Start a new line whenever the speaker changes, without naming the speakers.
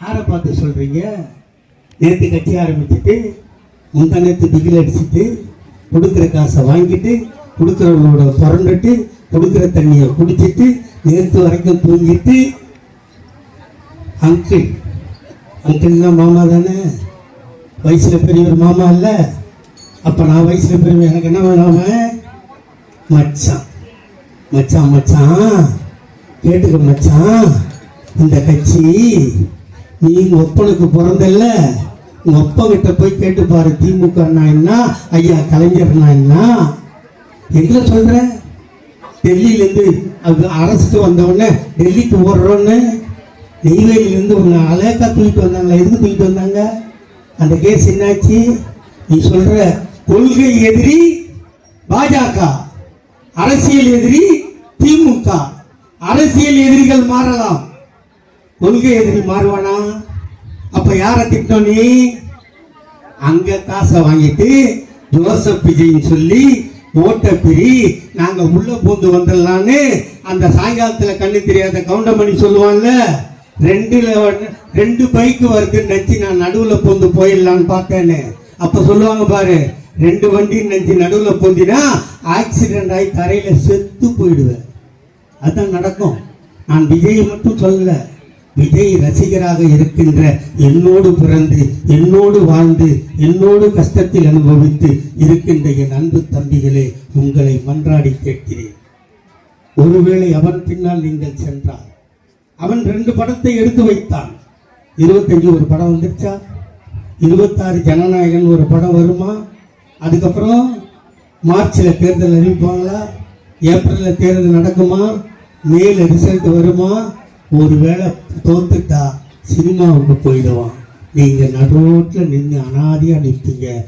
யாரை பார்த்து சொல்கிறீங்க நேற்று கட்டி ஆரம்பிச்சுட்டு முந்தா நேற்று திகில் அடிச்சுட்டு கொடுக்குற காசை வாங்கிட்டு கொடுக்குறவங்களோட புரண்டுட்டு கொடுக்குற தண்ணியை குடிச்சிட்டு நேற்று வரைக்கும் தூங்கிட்டு அங்கிள் அங்கிள்னா மாமா தானே? வயசுல பெரியவர் மாமா இல்லை? அப்போ நான் வயசில் பெரியவர் எனக்கு என்ன வேணாம மச்சான். மச்சான் மச்சான். கேட்டுக்க மச்சான். இந்த கட்சி நீ உங்க ஒப்பனுக்கு பிறந்தல்ல. உங்க அப்பா கிட்ட போய் கேட்டு பாரு திமுக என்ன? ஐயா கலைஞர்னா என்ன? எங்களை சொல்ற? டெல்லியிலேருந்து அது அரசுக்கு வந்த டெல்லிக்கு ஓடுறோன்னு. நெய்வேலியிலேருந்து உன்னை அலேக்கா தூக்கிட்டு வந்தாங்களா? எதுக்கு தூக்கிட்டு வந்தாங்க? அந்த கேஸ் என்னாச்சு? நீ சொல்ற கொள்கை எதிரி பாஜக அரசியல் எதிரி திமுக. அரசியல் எதிரிகள் மாறலாம். கொள்கை எதிரி மாறுவானா? அப்ப யாரை திட்டம் நீ? அங்க காசை வாங்கிட்டு ஜோசப் விஜய்னு சொல்லி ஓட்ட பிரி நாங்க உள்ள பூந்து வந்துடலான்னு அந்த சாயங்காலத்துல கண்ணு தெரியாத கவுண்டமணி சொல்லுவான்ல ரெண்டுல ரெண்டு பைக்கு வருதுன்னு நினச்சி நான் நடுவுல பூந்து போயிடலான்னு பார்த்தேன்னு. அப்ப சொல்லுவாங்க பாரு ரெண்டு வண்டின்னு நினச்சி நடுவுல பூந்தினா ஆக்சிடென்ட் ஆகி தரையில செத்து போயிடுவேன். அதுதான் நடக்கும். நான் விஜய் மட்டும் சொல்லலை. விஜய் ரசிகராக இருக்கின்ற என்னோடு பிறந்து என்னோடு வாழ்ந்து என்னோடு கஷ்டத்தில் அனுபவித்து இருக்கின்ற என் அன்பு தம்பிகளே உங்களை மன்றாடி கேட்கிறேன். ஒருவேளை அவன் பின்னால் நீங்கள் சென்றார் அவன் ரெண்டு படத்தை எடுத்து வைத்தான். இருபத்தஞ்சு ஒரு படம் வந்துருச்சா? இருபத்தாறு ஜனநாயகன் ஒரு படம் வருமா? அதுக்கப்புறம் மார்ச்சில் தேர்தல் அறிவிப்பாங்களா? ஏப்ரலில் தேர்தல் நடக்குமா? மேல ரிசல்ட் வருமா? ஒருவேளை தோத்துட்டா சினிமாவுக்கு போயிடுவான். நீங்கள் நடுவோட்டில் நின்று அனாதியாக நிற்பீங்க